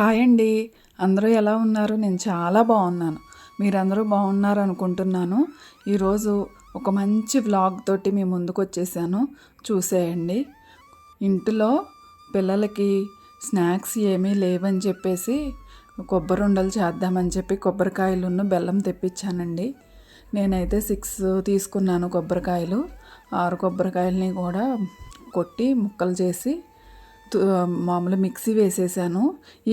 Hi అండి. అందరూ ఎలా ఉన్నారు? నేను చాలా బాగున్నాను. మీరందరూ బాగున్నారు అనుకుంటున్నాను. ఈరోజు ఒక మంచి వ్లాగ్ తోటి మీ ముందుకు వచ్చేసాను. చూసేయండి. ఇంటిలో పిల్లలకి స్నాక్స్ ఏమీ లేవని చెప్పేసి కొబ్బరి ఉండలు చేద్దామని చెప్పి కొబ్బరికాయలున్న బెల్లం తెప్పించానండి. నేనైతే సిక్స్ తీసుకున్నాను కొబ్బరికాయలు. ఆరు కొబ్బరికాయలని కూడా కొట్టి ముక్కలు చేసి మామూలు మిక్సీ వేసేసాను.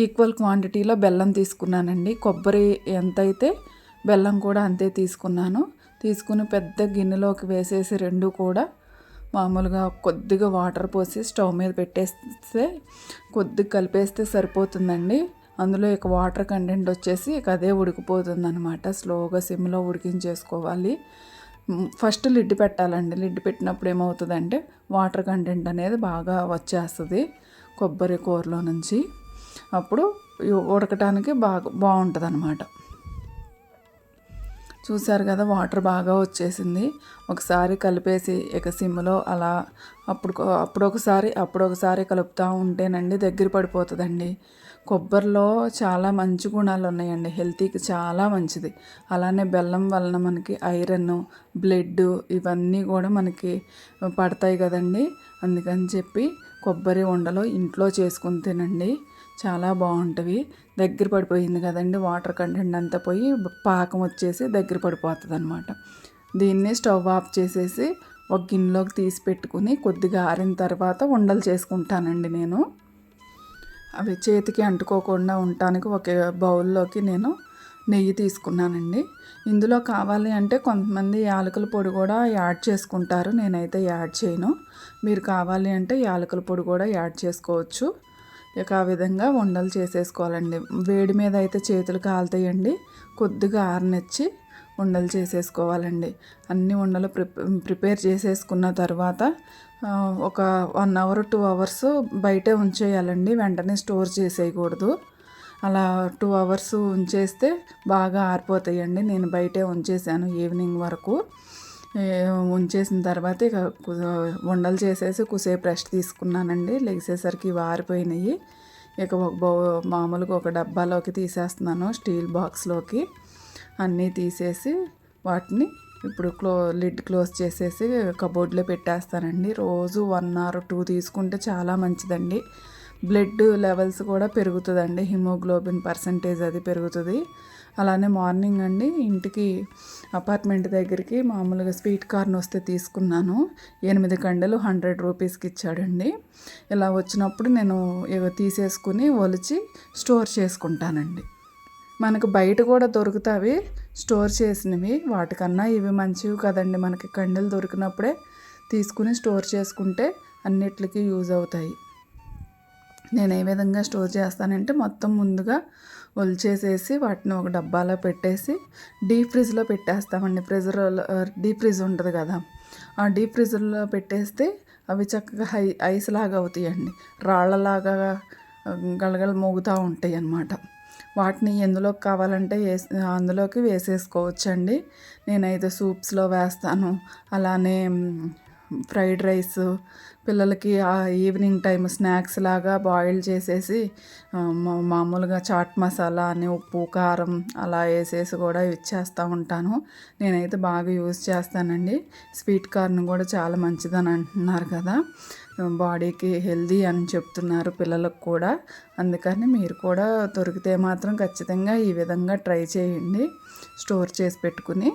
ఈక్వల్ క్వాంటిటీలో బెల్లం తీసుకున్నానండి. కొబ్బరి ఎంత అయితే బెల్లం కూడా అంతే తీసుకున్నాను. తీసుకుని పెద్ద గిన్నెలోకి వేసేసి రెండు కూడా మామూలుగా కొద్దిగా వాటర్ పోసి స్టవ్ మీద పెట్టేస్తే కొద్దిగా కలిపేస్తే సరిపోతుందండి. అందులో ఇక వాటర్ కంటెంట్ వచ్చేసి ఇక అదే ఉడికిపోతుంది అనమాట స్లోగా సిమ్లో ఉడికించేసుకోవాలి. ఫస్ట్ లిడ్ పెట్టాలండి. లిడ్ పెట్టినప్పుడు ఏమవుతుందంటే వాటర్ కంటెంట్ అనేది బాగా వచ్చేస్తుంది. కొబ్బరి కూరలో నుంచి అప్పుడు ఉడకటానికి బాగా బాగుంటుంది అనమాట చూశారు కదా వాటర్ బాగా వచ్చేసింది. ఒకసారి కలిపేసి ఇక సిమ్లో అలా అప్పుడు అప్పుడొకసారి అప్పుడొకసారి కలుపుతూ ఉంటేనండి దగ్గర పడిపోతుందండి. కొబ్బరిలో చాలా మంచి గుణాలు ఉన్నాయండి హెల్తీకి చాలా మంచిది. అలానే బెల్లం వలన మనకి ఐరన్ బ్లడ్ ఇవన్నీ కూడా మనకి పడతాయి కదండి. అందుకని చెప్పి కొబ్బరి ఉండలు ఇంట్లో చేసుకుని తినండి. చాలా బాగుంటుంది. దగ్గర పడిపోయింది కదండి వాటర్ కంటెంట్ అంతా పోయి పాకం వచ్చేసి దగ్గర పడిపోతుంది అనమాట దీన్ని స్టవ్ ఆఫ్ చేసేసి ఒక గిన్నెలోకి తీసి పెట్టుకుని కొద్దిగా ఆరిన తర్వాత ఉండలు చేసుకుంటానండి నేను. అవి చేతికి అంటుకోకుండా ఉండటానికి ఒక బౌల్లోకి నేను నెయ్యి తీసుకున్నానండి. ఇందులో కావాలి అంటే కొంతమంది యాలకుల పొడి కూడా యాడ్ చేసుకుంటారు. నేనైతే యాడ్ చేయను. మీరు కావాలి అంటే యాలకుల పొడి కూడా యాడ్ చేసుకోవచ్చు. ఇక ఆ విధంగా ఉండలు చేసేసుకోవాలండి. వేడి మీద అయితే చేతులు కాలుతాయండి. కొద్దిగా ఆరనిచ్చి ఉండలు చేసేసుకోవాలండి. అన్ని ఉండలు ప్రిపే ప్రిపేర్ చేసేసుకున్న తర్వాత ఒక వన్ అవర్ టూ అవర్స్ బయటే ఉంచేయాలండి. వెంటనే స్టోర్ చేసేయకూడదు. అలా టూ అవర్స్ ఉంచేస్తే బాగా ఆరిపోతాయండి. నేను బయటే ఉంచేసాను ఈవినింగ్ వరకు. ఉంచేసిన తర్వాత ఇక ఉండలు చేసేసి కుసేపు రెస్ట్ తీసుకున్నానండి. లెగిసేసరికి ఇవి ఆరిపోయినాయి ఇక ఒక బౌ మామూలుగా ఒక డబ్బాలోకి తీసేస్తున్నాను స్టీల్ బాక్స్లోకి. అన్నీ తీసేసి వాటిని ఇప్పుడు క్లో లిడ్ క్లోజ్ చేసేసి కబోర్డ్లో పెట్టేస్తానండి. రోజు వన్ ఆర్ టూ తీసుకుంటే చాలా మంచిదండి. బ్లడ్ లెవెల్స్ కూడా పెరుగుతుందండి. హిమోగ్లోబిన్ పర్సంటేజ్ అది పెరుగుతుంది. అలానే మార్నింగ్ అండి ఇంటికి అపార్ట్మెంట్ దగ్గరికి మామూలుగా స్వీట్ కార్న్ వస్తే తీసుకున్నాను. ఎనిమిది కండలు హండ్రెడ్ రూపీస్కి ఇచ్చాడండి. ఇలా వచ్చినప్పుడు నేను ఇవి తీసేసుకుని ఒలిచి స్టోర్ చేసుకుంటానండి. మనకు బయట కూడా దొరుకుతావి స్టోర్ చేసినవి. వాటికన్నా ఇవి మంచివి కదండి. మనకి కండలు దొరికినప్పుడే తీసుకుని స్టోర్ చేసుకుంటే అన్నిటికీ యూజ్ అవుతాయి. నేను ఏ విధంగా స్టోర్ చేస్తానంటే మొత్తం ముందుగా ఒలిచేసేసి వాటిని ఒక డబ్బాలో పెట్టేసి డీప్ ఫ్రిడ్జ్లో పెట్టేస్తామండి. ఫ్రిజర్ డీప్ ఫ్రిడ్జ్ ఉంటుంది కదా ఆ డీప్ ఫ్రిజ్లో పెట్టేస్తే అవి చక్కగా హై ఐస్ లాగా అవుతాయండి. రాళ్ళలాగా గలగల మోగుతూ ఉంటాయి అన్నమాట వాటిని ఎందులోకి కావాలంటే వేసి అందులోకి వేసేసుకోవచ్చండి. నేనైతే సూప్స్లో వేస్తాను. అలానే ఫ్రైడ్ రైస్ పిల్లలకి ఆ ఈవినింగ్ టైం స్నాక్స్ లాగా బాయిల్ చేసేసి మా- మామూలుగా చాట్ మసాలా అని ఉప్పు కారం అలా వేసేసి కూడా ఇచ్చేస్తూ ఉంటాను. నేనైతే బాగా యూజ్ చేస్తానండి. స్వీట్ కార్న్ కూడా చాలా మంచిదని అంటున్నారు కదా. బాడీకి హెల్దీ అని చెప్తున్నారు పిల్లలకు కూడా. అందుకని మీరు కూడా దొరికితే మాత్రం ఖచ్చితంగా ఈ విధంగా ట్రై చేయండి. స్టోర్ చేసి పెట్టుకుని.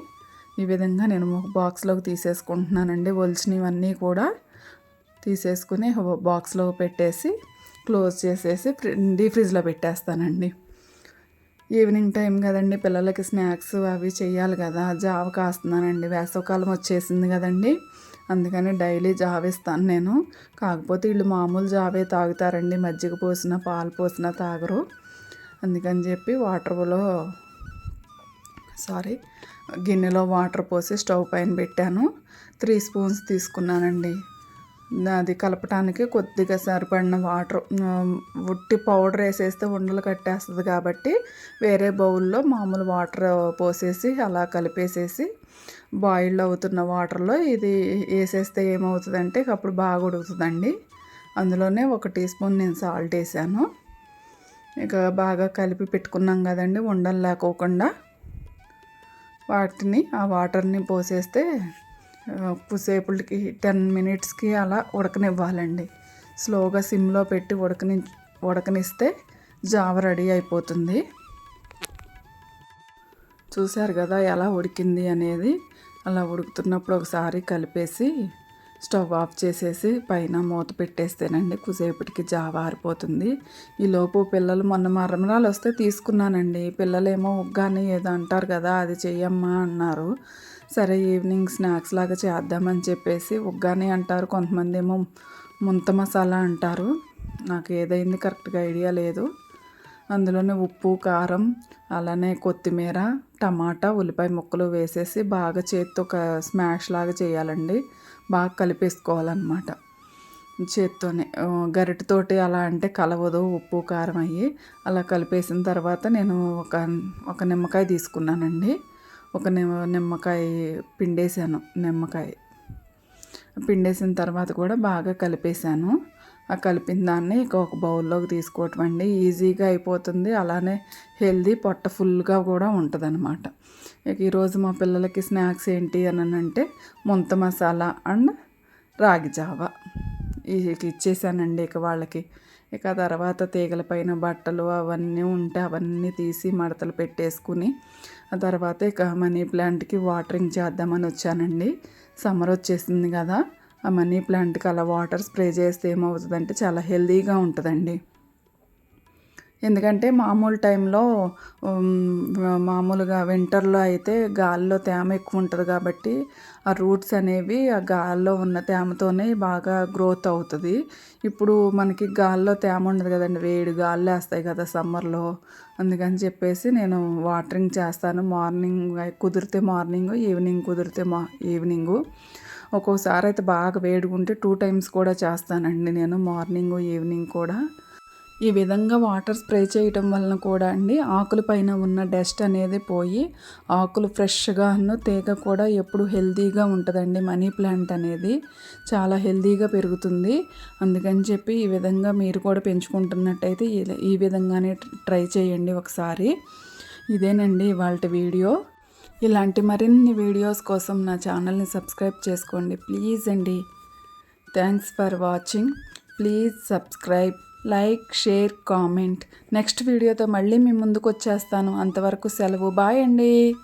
ఈ విధంగా నేను ఒక బాక్స్లోకి తీసేసుకుంటున్నానండి. ఒలిచినవన్నీ కూడా తీసేసుకుని బాక్స్లో పెట్టేసి క్లోజ్ చేసేసి ఫ్రి- డీ ఫ్రిడ్జ్లో పెట్టేస్తానండి. ఈవినింగ్ టైం కదండి పిల్లలకి స్నాక్స్ అవి చేయాలి కదా జావ కాస్తున్నానండి. వేసవకాలం వచ్చేసింది కదండి అందుకని డైలీ జావ ఇస్తాను నేను. కాకపోతే వీళ్ళు మామూలు జావే తాగుతారండి మజ్జిగ పోసిన పాలు పోసిన తాగరు. అందుకని చెప్పి వాటర్లో సారీ గిన్నెలో వాటర్ పోసి స్టవ్ పైన పెట్టాను. త్రీ స్పూన్స్ తీసుకున్నానండి. అది కలపటానికి కొద్దిగా సరిపడిన వాటర్ ఉట్టి పౌడర్ వేసేస్తే ఉండలు కట్టేస్తుంది కాబట్టి వేరే బౌల్లో మామూలు వాటర్ పోసేసి అలా కలిపేసేసి బాయిల్ అవుతున్న వాటర్లో ఇది వేసేస్తే ఏమవుతుందంటే అప్పుడు బాగా ఉడుకుతుందండి. అందులోనే ఒక టీ స్పూన్ నేను సాల్ట్ వేసాను. ఇక బాగా కలిపి పెట్టుకున్నాం కదండి ఉండలు లేకోకుండా. వాటిని ఆ వాటర్ని పోసేస్తే ఉప్పుసేపులకి టెన్ మినిట్స్కి అలా ఉడకనివ్వాలండి. స్లోగా సిమ్లో పెట్టి ఉడకని ఉడకనిస్తే జావ రెడీ అయిపోతుంది. చూశారు కదా ఎలా ఉడికింది అనేది? అలా ఉడుకుతున్నప్పుడు ఒకసారి కలిపేసి స్టవ్ ఆఫ్ చేసేసి పైన మూత పెట్టేస్తేనండి కుసేపటికి జావ ఆరిపోతుంది. ఈలోపు పిల్లలు మొన్న మరమరాలు వస్తే తీసుకున్నానండి. పిల్లలేమో ఉగ్గాని ఏదో అంటారు కదా అది చెయ్యమ్మా అన్నారు. సరే ఈవినింగ్ స్నాక్స్ లాగా చేద్దామని చెప్పేసి ఉగ్గాని అంటారు కొంతమంది ఏమో ముంత మసాలా అంటారు. నాకు ఏదైంది కరెక్ట్గా ఐడియా లేదు. అందులోనే ఉప్పు కారం అలానే కొత్తిమీర టమాటా ఉల్లిపాయ ముక్కలు వేసేసి బాగా చేత్తో ఒక స్మాష్ లాగా చేయాలండి. బాగా కలిపేసుకోవాలన్నమాట. చేత్తోనే. గరిటతోటి అలా అంటే కలవదు ఉప్పు కారం అయ్యి అలా కలిపేసిన తర్వాత నేను ఒక ఒక నిమ్మకాయ తీసుకున్నానండి. ఒక నిమ్మకాయ పిండేసాను నిమ్మకాయ. పిండేసిన తర్వాత కూడా బాగా కలిపేసాను ఆ కలిపిన దాన్ని ఒక బౌల్లోకి తీసుకోవటం అండి. ఈజీగా అయిపోతుంది. అలానే హెల్దీ పొట్ట ఫుల్గా కూడా ఉంటుంది అనమాట ఇక ఈరోజు మా పిల్లలకి స్నాక్స్ ఏంటి అని అంటే ముంత మసాలా అండ్ రాగి జావ. ఇక ఇచ్చేసానండి ఇక వాళ్ళకి. ఇక తర్వాత తీగల పైన బట్టలు అవన్నీ ఉంటే అవన్నీ తీసి మడతలు పెట్టేసుకుని ఆ తర్వాత ఇక మనీ ప్లాంట్కి వాటరింగ్ చేద్దామని వచ్చానండి. సమ్మర్ వచ్చేసింది కదా ఆ మనీ ప్లాంట్కి అలా వాటర్ స్ప్రే చేస్తే ఏమవుతుందంటే చాలా హెల్తీగా ఉంటుందండి. ఎందుకంటే మామూలు టైంలో మామూలుగా వింటర్లో అయితే గాల్లో తేమ ఎక్కువ ఉంటుంది కాబట్టి ఆ రూట్స్ అనేవి ఆ గాల్లో ఉన్న తేమతోనే బాగా గ్రోత్ అవుతుంది. ఇప్పుడు మనకి గాల్లో తేమ ఉండదు కదండి వేడి గాల్లో వేస్తాయి కదా సమ్మర్లో. అందుకని చెప్పేసి నేను వాటరింగ్ చేస్తాను. మార్నింగ్ కుదిరితే మార్నింగ్ ఈవినింగ్ కుదిరితే మా ఈవినింగు. ఒక్కోసారి అయితే బాగా వేడిగుంటే టూ టైమ్స్ కూడా చేస్తానండి నేను మార్నింగ్ ఈవినింగ్ కూడా. ఈ విధంగా వాటర్ స్ప్రే చేయటం వలన కూడా అండి ఆకుల పైన ఉన్న డస్ట్ అనేది పోయి ఆకులు ఫ్రెష్గాను తీగ కూడా ఎప్పుడు హెల్తీగా ఉంటుందండి మనీ ప్లాంట్ అనేది. చాలా హెల్తీగా పెరుగుతుంది. అందుకని చెప్పి ఈ విధంగా మీరు కూడా పెంచుకుంటున్నట్టయితే ఈ విధంగానే ట్రై చేయండి ఒకసారి. ఇదేనండి ఇవాళ వీడియో. ఇలాంటి మరిన్ని వీడియోస్ కోసం నా ఛానల్ని సబ్స్క్రైబ్ చేసుకోండి ప్లీజ్ అండి. Thanks for watching. Please subscribe. Like share comment. Next వీడియోతో మళ్ళీ మీ ముందుకు వచ్చేస్తాను అంతవరకు సెలవు. బాయ్ అండి.